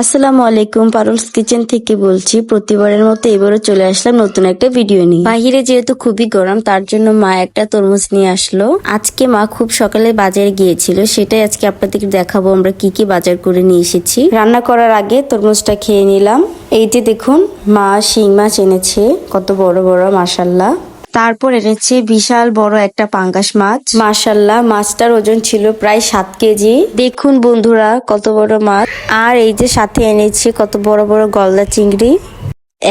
আসসালামু আলাইকুম, পারুলস কিচেন থেকে বলছি, প্রতিবারের মতো এবারও চলে আসলাম নতুন একটা ভিডিও নিয়ে। বাহিরে যেহেতু খুবই গরম, তার জন্য মা একটা তরমুজ নিয়ে আসলো। আজকে মা খুব সকালে বাজারে গিয়েছিল, সেটাই আজকে আপনাদেরকে দেখাবো, আমরা কি কি বাজার করে নিয়ে এসেছি। রান্না করার আগে তরমুজটা খেয়ে নিলাম। এই যে দেখুন, মা শিং মাছ এনেছে, কত বড় বড় মাসাল্লাহ তারপর এনেছে বিশাল বড় একটা পাঙ্গাস মাছ। মাশাল্লাহ, মাছটার ওজন ছিল প্রায় সাত কেজি। দেখুন বন্ধুরা, কত বড় মাছ। আর এই যে সাথে এনেছে কত বড় বড় গলদা চিংড়ি।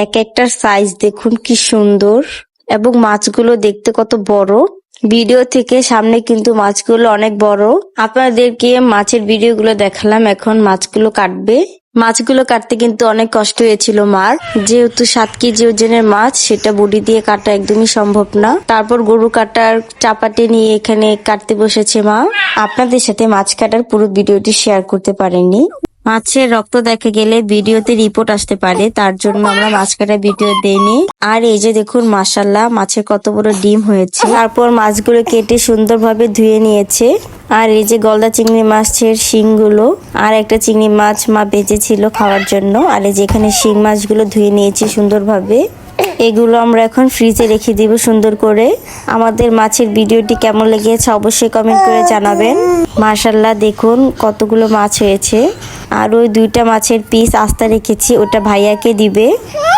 এক একটার সাইজ দেখুন কি সুন্দর। এবং মাছগুলো দেখতে কত বড়। ভিডিও থেকে সামনে কিন্তু মাছগুলো অনেক বড়। আপনাদেরকে মাছের ভিডিওগুলো দেখালাম, এখন মাছগুলো কাটবে। মাছগুলো কাটতে কিন্তু অনেক কষ্ট হয়েছিল মার। যেহেতু সাত কেজি ওজনের মাছ, সেটা বডি দিয়ে কাটা একদমই সম্ভব না। তারপর গরু কাটার চাপাটি নিয়ে এখানে কাটতে বসেছে মা। আপনাদের সাথে মাছ কাটার পুরো ভিডিওটি শেয়ার করতে পারেননি। মাছের রক্ত দেখা গেলে ভিডিওতে রিপোর্ট আসতে পারে, তার জন্য আমরা মাছ কাটা ভিডিও দেইনি। আর এই যে দেখুন মাসাল্লাহ মাছের কত বড় ডিম হয়েছে। তারপর মাছগুলো কেটে সুন্দরভাবে ধুয়ে নিয়েছে। আর এই যে গলদা চিংড়ি মাছের শিংগুলো, আর একটা চিংড়ি মাছ মা বেঁচেছিল খাওয়ার জন্য। আর এই যে এখানে শিং মাছগুলো ধুয়ে নিয়েছি সুন্দরভাবে। এগুলো আমরা এখন ফ্রিজে রেখে দিব সুন্দর করে। আমাদের মাছের ভিডিওটি কেমন লেগেছে অবশ্যই কমেন্ট করে জানাবেন। মার্শাল্লাহ দেখুন কতগুলো মাছ হয়েছে। আর ওই দুইটা মাছের পিস আস্তা রেখেছি, ওটা ভাইয়াকে দিবে।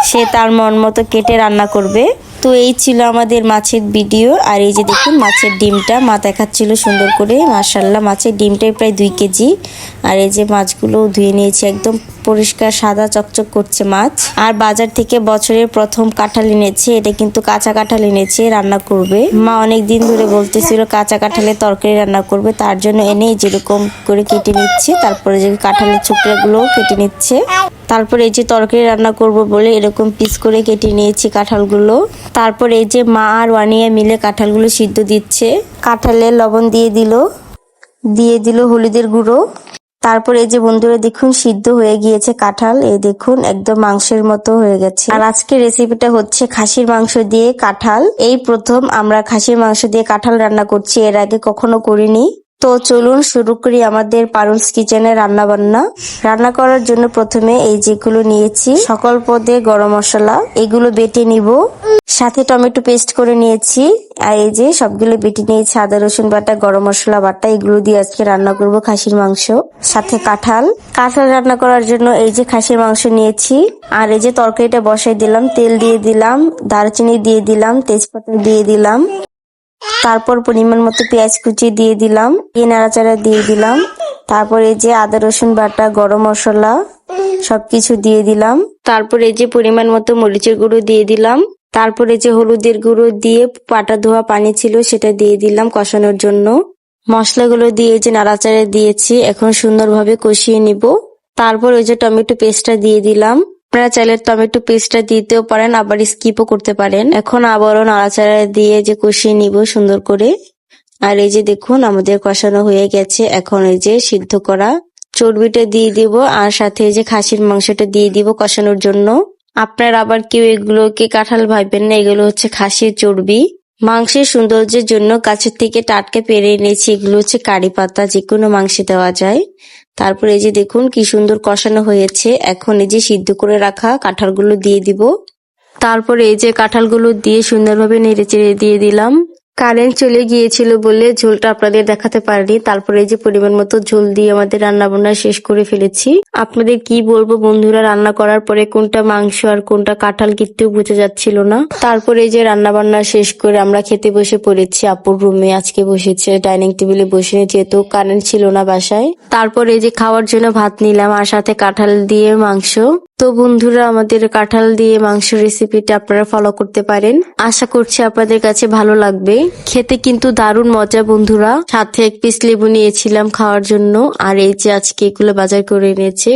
সে তার মন মতো কেটে রান্না করবে। তো এই ছিল আমাদের মাছের ভিডিও। আর এই যে দেখুন, মাছের ডিমটা মা দেখাচ্ছিল সুন্দর করে। মার্শাল্লাহ মাছের ডিমটাই প্রায় দুই কেজি। আর এই যে মাছগুলো ধুয়ে নিয়েছি, একদম পরিষ্কার সাদা চকচক করছে মাছ। আর বাজার থেকে বছরের প্রথম কাঁঠাল এনেছে, এটা কিন্তু কাঁচা কাঁঠাল এনেছে, রান্না করবে। মা অনেক দিন ধরে বলতেছিল কাঁচা কাঁঠালের তরকারি রান্না করবে, তার জন্য এনে যেরকম করে কেটে নিচ্ছে, তারপরে যে কাঁঠালের টুকরাগুলো কেটে নিচ্ছে। তারপর এই যে তরকারি রান্না করব বলে এরকম পিস করে কেটে নিয়েছি কাঁঠালগুলো। তারপর এই যে মা আর ওয়ানিয়া মিলে কাঁঠালগুলো সিদ্ধ দিচ্ছে। কাঁঠালে লবণ দিয়ে দিল। দিয়ে দিল হলুদের গুঁড়ো। তারপর এই যে বন্ধুরা দেখুন, সিদ্ধ হয়ে গিয়েছে কাঁঠাল। এই দেখুন, একদম মাংসের মতো হয়ে গেছে। আর আজকের রেসিপিটা হচ্ছে খাসির মাংস দিয়ে কাঁঠাল। এই প্রথম আমরা খাসির মাংস দিয়ে কাঁঠাল রান্না করছি, এর আগে কখনো করিনি। তো চলুন শুরু করি আমাদের পারুলস কিচেনে রান্না বান্না রান্না করার জন্য প্রথমে এই যেগুলো নিয়েছি, সকল পদে গরম মশলা, এগুলো বেটে নিব। সাথে টমেটো পেস্ট করে নিয়েছি, আর এই যে সবগুলো বেটে নিয়েছি, আদা, রসুন বাটা, গরম মশলা বাটা, এগুলো দিয়ে আজকে রান্না করব খাসির মাংস। সাথে কাঁঠাল। কাঁঠাল রান্না করার জন্য এই যে খাসির মাংস নিয়েছি, আর এই যে তরকারিটা বসাই দিলাম, তেল দিয়ে দিলাম, দারচিনি দিয়ে দিলাম, তেজপাতা দিয়ে দিলাম। তারপর পরিমাণ মতো পেঁয়াজ কুচি দিয়ে দিলাম দিয়ে নাড়াচাড়া দিয়ে দিলাম, তারপর যে আদা, রসুন, বাটা, গরম মশলা সবকিছু দিয়ে দিলাম, তারপর যে পরিমাণ মতো মরিচের গুঁড়ো দিয়ে দিলাম, তারপরে যে হলুদের গুঁড়ো দিয়ে পাটা ধোয়া পানি ছিল সেটা দিয়ে দিলাম কষানোর জন্য। মশলাগুলো দিয়ে যে নাড়াচাড়া দিয়েছি, এখন সুন্দরভাবে কষিয়ে নিব। তারপর ওই যে টমেটো পেস্টটা দিয়ে দিলাম। আপনারা চাইলে টমেটো পেস্টটা দিতেও পারেন, আবার স্কিপও করতে পারেন। এখন আবারও নাড়াচাড়া দিয়ে যে কষিয়ে নিব সুন্দর করে। আর এই যে দেখুন, আমাদের কষানো হয়ে গেছে। এখন এই যে সিদ্ধ করা চর্বিটা দিয়ে দিব, আর সাথে যে খাসির মাংসটা দিয়ে দিব কষানোর জন্য। আপনার আবার কেউ এগুলোকে কাঁঠাল ভাববেন না, এগুলো হচ্ছে খাসির চর্বি। মাংসের সৌন্দর্যের জন্য কাছের থেকে টাটকে পেরে এনেছি, এগুলো হচ্ছে কারি পাতা যে কোনো মাংসে দেওয়া যায়। তারপর এই যে দেখুন কি সুন্দর কষানো হয়েছে। এখন এই যে সিদ্ধ করে রাখা কাঁঠালগুলো দিয়ে দিব। তারপরে এই যে কাঁঠালগুলো দিয়ে সুন্দরভাবে নেড়ে চেড়ে দিয়ে দিলাম। কারেন্ট চলে গিয়েছিল বলে ঝোলটা আপনাদের দেখাতে পারিনি। তারপরে যে পরিমাণ মতো ঝোল দিয়ে আমাদের রান্না বান্না শেষ করে ফেলেছি। আপনাদের কি বলব বন্ধুরা, রান্না করার পরে কোনটা মাংস আর কোনটা কাঁঠাল কিনতেও বোঝা যাচ্ছিল না। তারপরে এই যে রান্না বান্না শেষ করে আমরা খেতে বসে পড়েছি আপুর রুমে। আজকে বসেছে, ডাইনিং টেবিলে বসে যেহেতু কারেন্ট ছিল না বাসায়। তারপরে এই যে খাওয়ার জন্য ভাত নিলাম আর সাথে কাঁঠাল দিয়ে মাংস। তো বন্ধুরা, আমাদের কাঁঠাল দিয়ে মাংস রেসিপিটা আপনারা ফলো করতে পারেন। আশা করছি আপনাদের কাছে ভালো লাগবে। খেতে কিন্তু দারুণ মজা বন্ধুরা। সাথে এক পিস লেবু নিয়েছিলাম খাওয়ার জন্য। আর এই যে আজকে এগুলো বাজার করে এনেছে,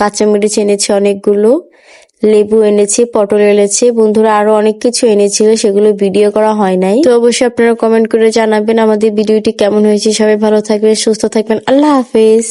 কাঁচামরিচ এনেছে অনেকগুলো, লেবু এনেছে, পটল এনেছে, বন্ধুরা আরও অনেক কিছু এনেছিল, সেগুলো ভিডিও করা হয় নাই। তো অবশ্যই আপনারা কমেন্ট করে জানাবেন আমাদের ভিডিওটি কেমন হয়েছে। সবাই ভালো থাকবেন, সুস্থ থাকবেন। আল্লাহ হাফেজ।